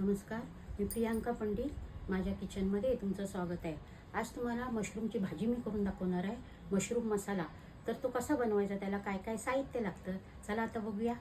नमस्कार मी प्रियांका पंडित माझ्या किचनमध्ये तुमचं स्वागत आहे. आज तुम्हाला मशरूमची भाजी मी करून दाखवणार आहे मशरूम मसाला. तर तो कसा बनवायचा त्याला काय काय साहित्य लागतं चला आता बघूया.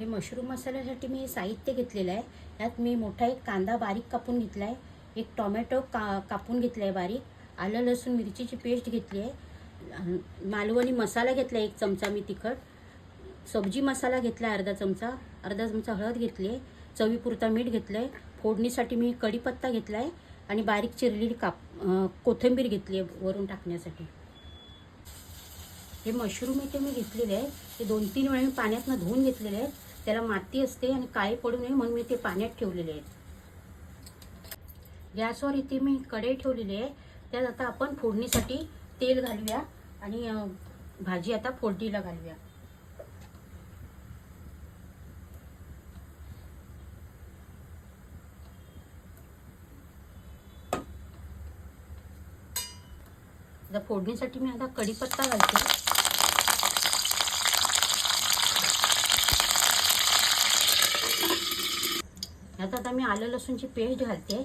हे मशरूम मसाल्यासाठी मी साहित्य घेतलेलं आहे. यात मी मोठा एक कांदा बारीक कापून घेतला आहे एक टोमॅटो का कापून घेतला आहे बारीक आलं लसूण मिरचीची पेस्ट घेतली आहे मालवणी मसाला घेतला आहे एक चमचा मी तिखट सब्जी मसाला घेतला आहे अर्धा चमचा अर्धा चमचा हळद घेतली आहे चवीपुरता मीठ घेतलं आहे फोडणीसाठी मी कढीपत्ता घेतला आहे आणि बारीक चिरलेली काप कोथिंबीर घेतली आहे वरून टाकण्यासाठी. हे मशरूम इथे मी घेतलेले आहे ते दोन तीन वेळा मी पाण्यातनं धुवून घेतलेले आहेत. त्याला माती असते आणि काळे पडू नये म्हणून मी ते पाण्यात ठेवलेले आहेत. गॅसवर इथे मी कढई ठेवलेली आहे त्यात आता आपण फोडणीसाठी तेल घालूया आणि भाजी आता फोडणीला घालूया. आता फोडणीसाठी मी आता कढीपत्ता घालते. आता आता मी आलं लसूणची पेस्ट घालते.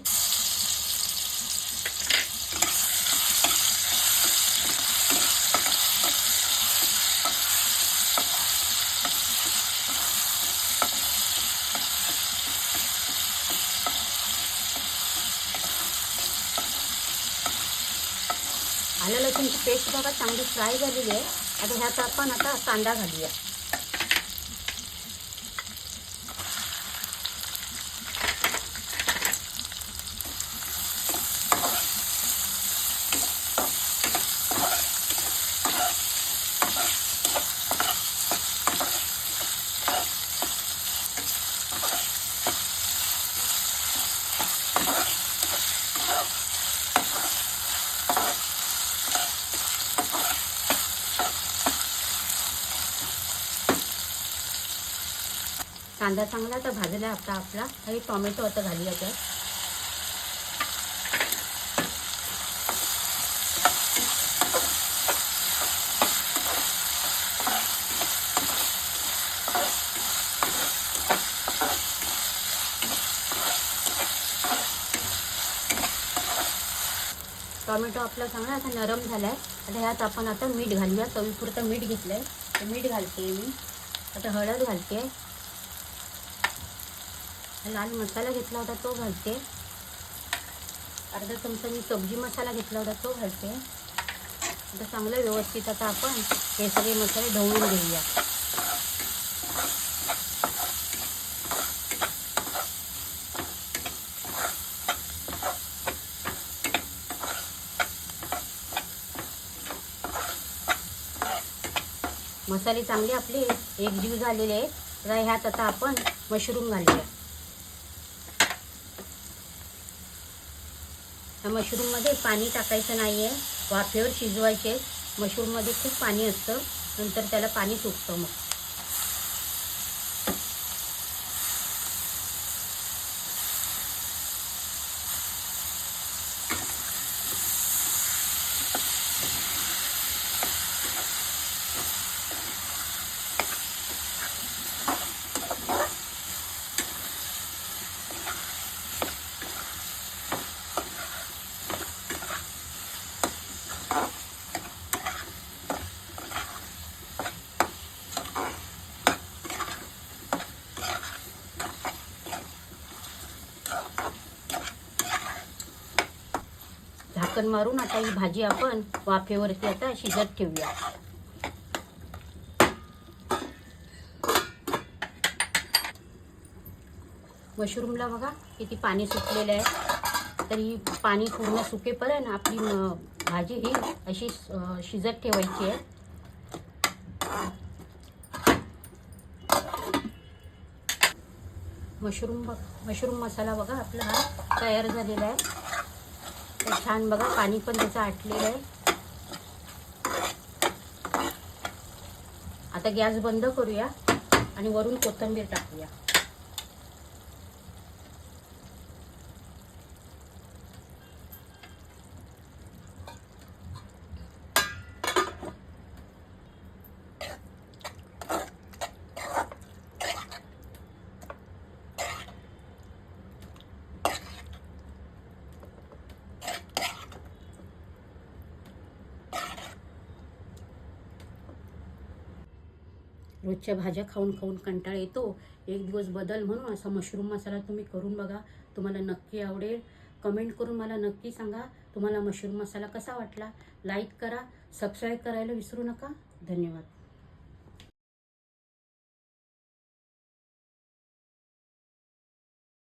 आलं लसूणची पेस्ट बघा चांगली फ्राय झालेली आहे. आता ह्यात आपण आता कांदा घालूया. कांदा चांगला आता भाजला आता आपला. आणि टोमॅटो आता घालूया त्यात. टोमॅटो आपला चांगला आता नरम झाला आहे आता ह्यात आपण आता मीठ घालूया. चवीपुरतं मीठ घेतलं आहे ते मीठ घालते मी. आता हळद घालते. लाल मसाला घेतला होता तो घालते. अर्धा चमचा मी सब्जी मसाला घेतला होता तो घालते. आता चांगलं व्यवस्थित आता आपण हे सगळे मसाले ढवळून घेऊया. मसाले चांगले आपले एकजीव झालेले आहेत. तर ह्यात आता आपण मशरूम घालूया. या मशरूममध्ये पाणी टाकायचं नाही आहे वाफेवर शिजवायचे. मशरूममध्ये खूप पाणी असतं. नंतर त्याला पाणी सुटतं मग. झाकण मारून आता ही भाजी आपण वाफेवरती आता शिजत ठेवूया. मशरूमला बघा किती पाणी सुटलेलं आहे. तर ही पाणी पूर्ण सुकेपर्यंत आपली भाजी ही अशी शिजत ठेवायची आहे. मशरूम बघ मशरूम मसाला बघा आपला हा तयार झालेला आहे. तर छान बघा पाणी पण त्याचं आटलेलं आहे. आता गॅस बंद करूया आणि वरून कोथिंबीर टाकूया. रोजच्या भाज्या खाऊन खाऊन कंटाळा येतो. एक दिवस बदल म्हणून असा मशरूम मसाला तुम्ही करून बघा. तुम्हाला नक्की आवडेल. कमेंट करून मला नक्की सांगा. तुम्हाला मशरूम मसाला कसा वाटला? लाईक करा. सबस्क्राईब करायला विसरू नका. धन्यवाद.